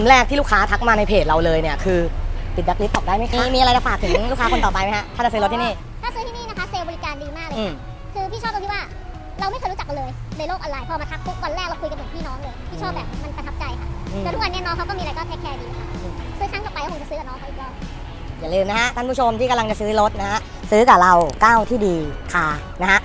ำแรกที่ลูกค้าทักมาในเพจเราเลยเนี่ยคือติดแบ็คลิสต์ออกได้ไหมคะมีมีอะไรจะฝากถึงลูกค้าคนต่อไปไหมฮะถ้าจะซื้อรถที่นี่ ถ้าซื้อที่นี่นะคะเซลล์บริการดีมากเลยอืม ค่ะคือพี่ชอบตรงที่ว่าเราไม่เคยรู้จักกันเลยในโลกออนไลน์พอมาทักปุ๊บวันแรกเราคุยกันเหมือนพี่น้องเลยพี่ชอบแบบมันประทับใจค่ะอืม แล้วทุกวันเนี้น้องเขาก็มีอะไรก็เทคแคร์ดีค่ะอืมซื้อครั้งต่อไปก็คงจะซื้อกับน้องเขาอีกรอบ อย่าลืมนะฮะท่านผู้ชมที่กำลังจะซื้อรถนะฮะซื้อกับเราก้าวที่ดีคานะฮะ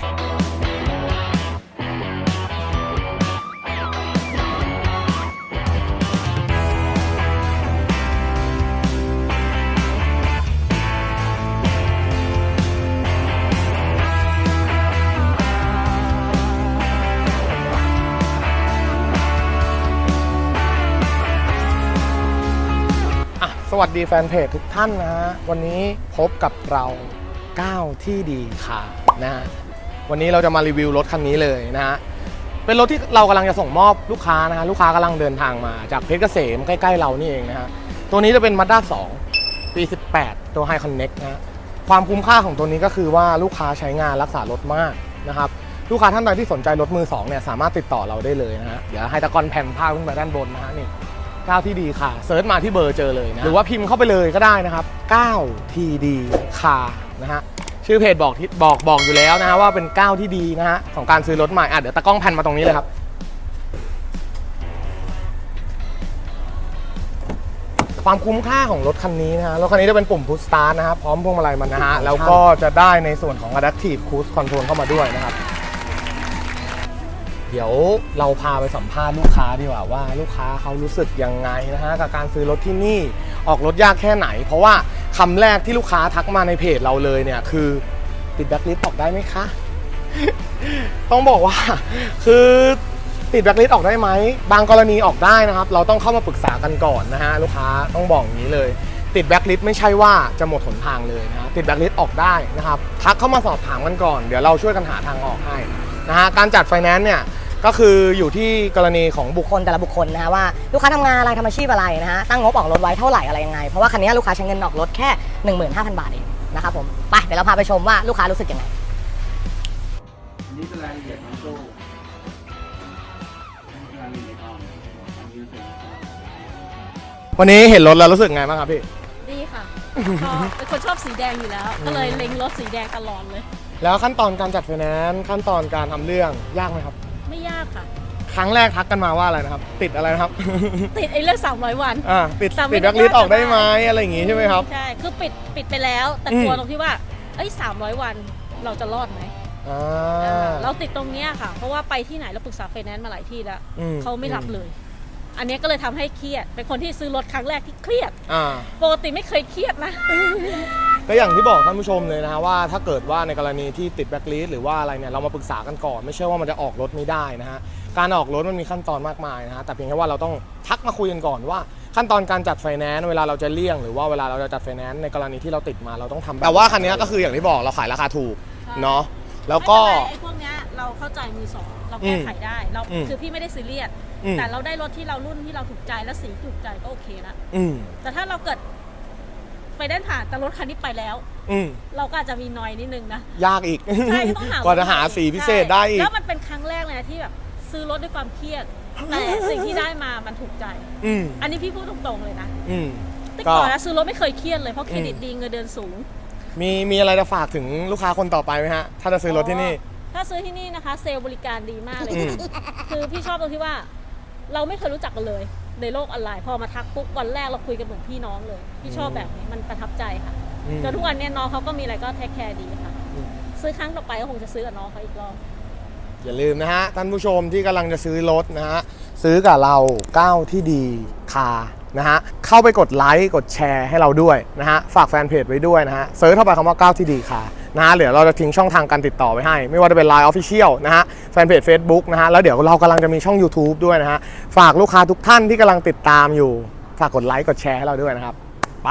วัสดีแฟนเพจทุกท่านนะฮะวันนี้พบกับเราก้าที่ดีค่ะนะฮะวันนี้เราจะมารีวิวรถคันนี้เลยนะฮะเป็นรถที่เรากำลังจะส่งมอบลูกค้านะฮะลูกค้ากำลังเดินทางมาจากเพชรเกษมใกล้ๆเรานี่เองนะฮะตัวนี้จะเป็น Mazda 2 ปี 18 ตัว High Connect นะ ความคุ้มค่าของตัวนี้ก็คือว่าลูกค้าใช้งานรักษารถมากนะครับ ลูกค้าท่านใดที่สนใจรถมือสองเนี่ยสามารถติดต่อเราได้เลยนะฮะ เดี๋ยวให้ตะกอนแผ่นภาพขึ้นไปด้านบนนะฮะนี่ ก้าวที่ดีค่ะเซิร์ชมาที่เบอร์เจอเลยนะหรือว่าพิมพ์เข้าไปเลยก็ได้นะครับก้าวทีดีคานะฮะชื่อเพจบอกที่บอกบอกอยู่แล้วนะฮะว่าเป็นก้าวที่ดีนะฮะของการซื้อรถใหม่อะเดี๋ยวตะกล้องแผ่นมาตรงนี้เลยครับความคุ้มค่าของรถคันนี้นะฮะ รถคันนี้จะเป็นปุ่มพุชสตาร์ทนะครับ พร้อมพวงมาลัยมันนะฮะ แล้วก็จะได้ในส่วนของ Adaptive Cruise Control เข้ามาด้วยนะครับ เดี๋ยวเราพาไปสัมภาษณ์ลูกค้าดีกว่าว่าลูกค้าเขารู้สึกยังไงนะฮะกับการซื้อรถที่นี่ออกรถยากแค่ไหน เพราะว่าคำแรกที่ลูกค้าทักมาในเพจเราเลยเนี่ยคือติดแบ็คลิสต์ออกได้ไหมคะ ต้องบอกว่า คือติดแบ็คลิสต์ออกได้ไหมบางกรณีออกได้นะครับ เราต้องเข้ามาปรึกษากันก่อนนะฮะลูกค้าต้องบอกอย่างนี้เลย ติดแบ็คลิสต์ไม่ใช่ว่าจะหมดหนทางเลยนะฮะติดแบ็คลิสต์ออกได้นะครับทักเข้ามาสอบถามกันก่อน เดี๋ยวเราช่วยกันหาทางออกให้นะฮะการจัดไฟแนนซ์เนี่ย ก็คืออยู่ที่กรณีของบุบุคคคลแต่ละบุคคลนะฮะว่าลูกค้าทำงานอะไรทำอาชีพอะไรนะฮะตั้งงบออกรถไว้เท่าไหร่อะไรยังไง เพราะว่าคันนี้ลูกค้าใช้เงินออกรถแค่ 15,000 บาทเองนะครับผมไปเดี๋ยวเราพาไปชมว่าลูกค้ารู้สึกยังไงอันนี้เป็นรายละเอียดน้องโซ่รายละเอียดอ่อนอันนี้เป็นวันนี้เห็นรถแล้วรู้สึกไงบ้างครับพี่ ดีค่ะชอบเป็นคนชอบสีแดงอยู่แล้ว ก็เลยเล็งรถสีแดงตลอดเลย แล้วขั้นตอนการจัดไฟแนนซ์ขั้นตอนการทำเรื่องยากไหมครับ ไม่ยากค่ะ ครั้งแรกทักกันมาว่าอะไรนะครับ ติดอะไรนะครับ ติดไอ้เรื่อง300 วัน อ่าติดแต่ไม่ติดได้แบ็คลิสต์ออกได้ไหมว่าจะได้ อะไรอย่างงี้ใช่ไหมครับ ใช่ คือปิดปิดไปแล้ว แต่อืมกลัวตรงที่ว่า เอ้ย300 วันเราจะรอดไหมอ่าอ่าเราติดตรงเนี้ยค่ะ เพราะว่าไปที่ไหนเราปรึกษาไฟแนนซ์มาหลายที่แล้วอืเขาไม่รับเลย อันเนี้ยก็เลยทำให้เครียด เป็นคนที่ซื้อรถครั้งแรกที่เครียด อ่า ปกติไม่เคยเครียดนะ ก็อย่างที่บอกท่านผู้ชมเลยนะฮะว่าถ้าเกิดว่าในกรณีที่ติดแบ็คลิสต์หรือว่าอะไรเนี่ยเรามาปรึกษากันก่อนไม่ใช่ว่ามันจะออกรถไม่ได้นะฮะการออกรถมันมีขั้นตอนมากมายนะฮะแต่เพียงแค่ว่าเราต้องทักมาคุยกันก่อนว่า ขั้นตอนการจัดไฟแนนซ์เวลาเราจะเลี่ยงหรือว่าเวลาเราจะจัดไฟแนนซ์ในกรณีที่เราติดมาเราต้องทำแบบแต่ว่าคันนี้ก็คืออย่างที่บอกเราขายราคาถูกเนาะแล้วก็ ไม่เป็นไรไอ้พวกเนี้ยเราเข้าใจมือสองเราแก้ไขได้เราอืมคือพี่ไม่ได้ซีเรียสอืม แต่เราได้รถที่เรารุ่นที่เราถูกใจและสีถูกใจก็โอเคละอืม แต่ถ้าเราเกิด ไปได้ผ่านแต่รถคันนี้ไปแล้ว อืมเราก็อาจจะมีนอยนิดนึงนะ ยากอีกใช่ต้องหากว่าจะหาสีพิเศษได้อีก แล้วมันเป็นครั้งแรกเลยนะที่แบบซื้อรถด้วยความเครียด แต่สิ่งที่ได้มามันถูกใจ อืมอันนี้พี่พูดตรงๆเลยนะ อืม แต่ก็ก่อนนะซื้อรถไม่เคยเครียดเลยเพราะเครดิตอืมดีเงินเดือนสูง มีมีอะไรจะฝากถึงลูกค้าคนต่อไปไหมฮะ ถ้าจะซื้อรถที่นี่ ถ้าซื้อที่นี่นะคะ เซลล์บริการดีมากเลยอืมคือพี่ชอบตรงที่ว่า เราไม่เคยรู้จักกันเลย ในโลกออนไลน์ พอมาทักปุ๊บวันแรกเราคุยกันเหมือนพี่น้องเลยพี่ชอบแบบนี้มันประทับใจค่ะอืม จนทุกวันเนี้ยน้องเขาก็มีอะไรก็เทคแคร์ดีค่ะอืมซื้อครั้งต่อไปก็คงจะซื้อกับน้องเขาอีกรอบ อย่าลืมนะฮะ ท่านผู้ชมที่กำลังจะซื้อรถนะฮะ ซื้อกับเราก้าวที่ดีคานะฮะ เข้าไปกดไลค์ กดแชร์ให้เราด้วยนะฮะ ฝากแฟนเพจไว้ด้วยนะฮะเซิร์ชเข้าไปคำว่าก้าวที่ดีคา นะฮะเดี๋ยวเราจะทิ้งช่องทางการติดต่อไว้ให้ ไม่ว่าจะเป็น Line Official นะฮะแฟนเพจ Facebook นะฮะแล้วเดี๋ยวเรากำลังจะมีช่อง YouTube ด้วยนะฮะฝากลูกค้าทุกท่านที่กำลังติดตามอยู่ ฝากกดไลค์กดแชร์ให้เราด้วยนะครับไป